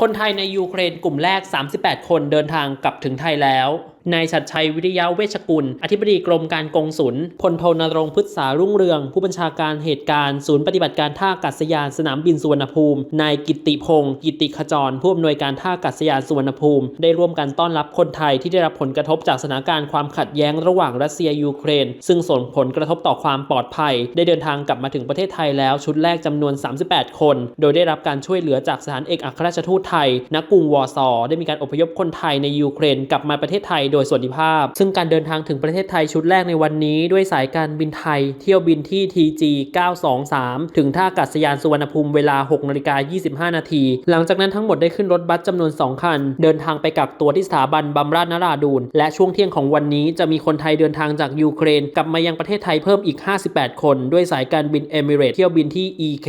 คนไทยในยูเครนกลุ่มแรก 38 คนเดินทางกลับถึงไทยแล้ว นายชัดชัยวิริยะเวชกุล อธิบดีกรมการกงสุลพลโทนรงพฤกษารุ่งเรือง ผู้บัญชาการเหตุการณ์ศูนย์ปฏิบัติการท่าอากาศยานสนามบินสุวรรณภูมิ นายกิติพงศ์กิติขจร ผู้อำนวยการท่าอากาศยานสุวรรณภูมิ ได้ร่วมกันต้อนรับคนไทยที่ได้รับผลกระทบจากสถานการณ์ความขัดแย้งระหว่างรัสเซียยูเครน ซึ่งส่งผลกระทบต่อความปลอดภัย ได้เดินทางกลับมาถึงประเทศไทยแล้วชุดแรกจำนวน 38 คน โดยได้รับการช่วยเหลือจากสถานเอกอัครราชทูตไทยณกรุงวอร์ซอได้มีการอพยพคนไทยในยูเครนกลับมาประเทศไทยโดยสวัสดิภาพ ซึ่งการเดินทางถึงประเทศไทยชุดแรกในวันนี้ ด้วยสายการบินไทย เที่ยวบินที่ TG 923 ถึงท่าอากาศยานสุวรรณภูมิเวลา6นาฬิกา25 นาที หลังจากนั้นทั้งหมดได้ขึ้นรถบัสจำนวน 2 คัน เดินทางไปกักตัวที่สถาบันบำราศนราดูนและช่วงเที่ยงของวันนี้จะมีคนไทยเดินทางจากยูเครน กลับมายังประเทศไทยเพิ่มอีก 58 คน ด้วยสายการบินเอมิเรตเที่ยวบินที่ EK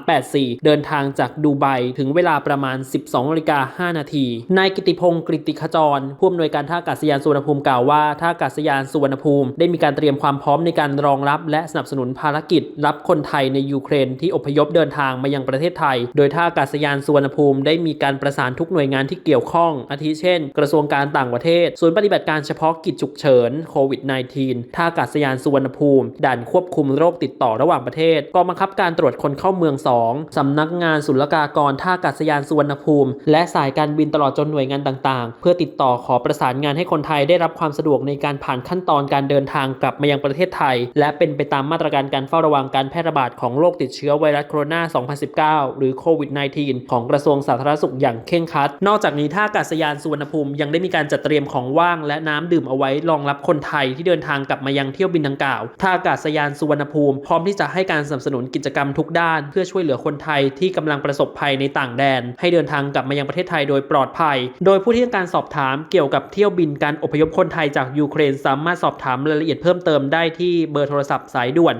384 เดินทางจากดูไบถึงเวลาประมาณ 12นาฬิกา5นาทีนายกิติพงศ์กริติขจรผู้อำนวยการท่าอากาศยานสุวรรณภูมิกล่าวว่าท่าอากาศยานสุวรรณภูมิ ได้มีการเตรียมความพร้อมในการรองรับและสนับสนุนภารกิจ รับคนไทยในยูเครนที่อพยพเดินทางมายังประเทศไทย โดยท่าอากาศยานสุวรรณภูมิได้มีการประสานทุกหน่วยงานที่เกี่ยวข้อง อาทิเช่น กระทรวงการต่างประเทศ ศูนย์ปฏิบัติการเฉพาะกิจฉุกเฉินโควิด -19 ท่าอากาศยานสุวรรณภูมิ ด่านควบคุมโรคติดต่อระหว่างประเทศกองบังคับการตรวจคนเข้าเมือง 2 สำนักงานศุลกากรท่าอากาศยานสุวรรณภูมิ และสายการบินตลอดจนหน่วยงานต่างๆ เพื่อติดต่อขอประสานงานให้คนไทยได้รับความสะดวกในการผ่านขั้นตอนการเดินทางกลับมายังประเทศไทย และเป็นไปตามมาตรการการเฝ้าระวังการแพร่ระบาดของโรคติดเชื้อไวรัสโคโรนา 2019 หรือโควิด -19 ของกระทรวงสาธารณสุขอย่างเคร่งครัด นอกจากนี้ท่าอากาศยานสุวรรณภูมิยังได้มีการจัดเตรียมของว่างและน้ำดื่มเอาไว้รองรับคนไทยที่เดินทางกลับมายังเที่ยวบินดังกล่าวท่าอากาศยานสุวรรณภูมิพร้อมที่จะให้การสนับสนุนกิจกรรมทุกด้าน เพื่อช่วยเหลือคนไทยที่กำลังประสบภัยในต่างแดน ให้เดินทางกลับมายังประเทศไทยโดยปลอดภัย โดยผู้ที่ต้องการสอบถามเกี่ยวกับเที่ยวบินนการอพยพคนไทยจากยูเครนสามารถสอบถามรายละเอียดเพิ่มเติมได้ที่เบอร์โทรศัพท์สายด่วน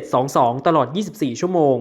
1722 ตลอด 24 ชั่วโมง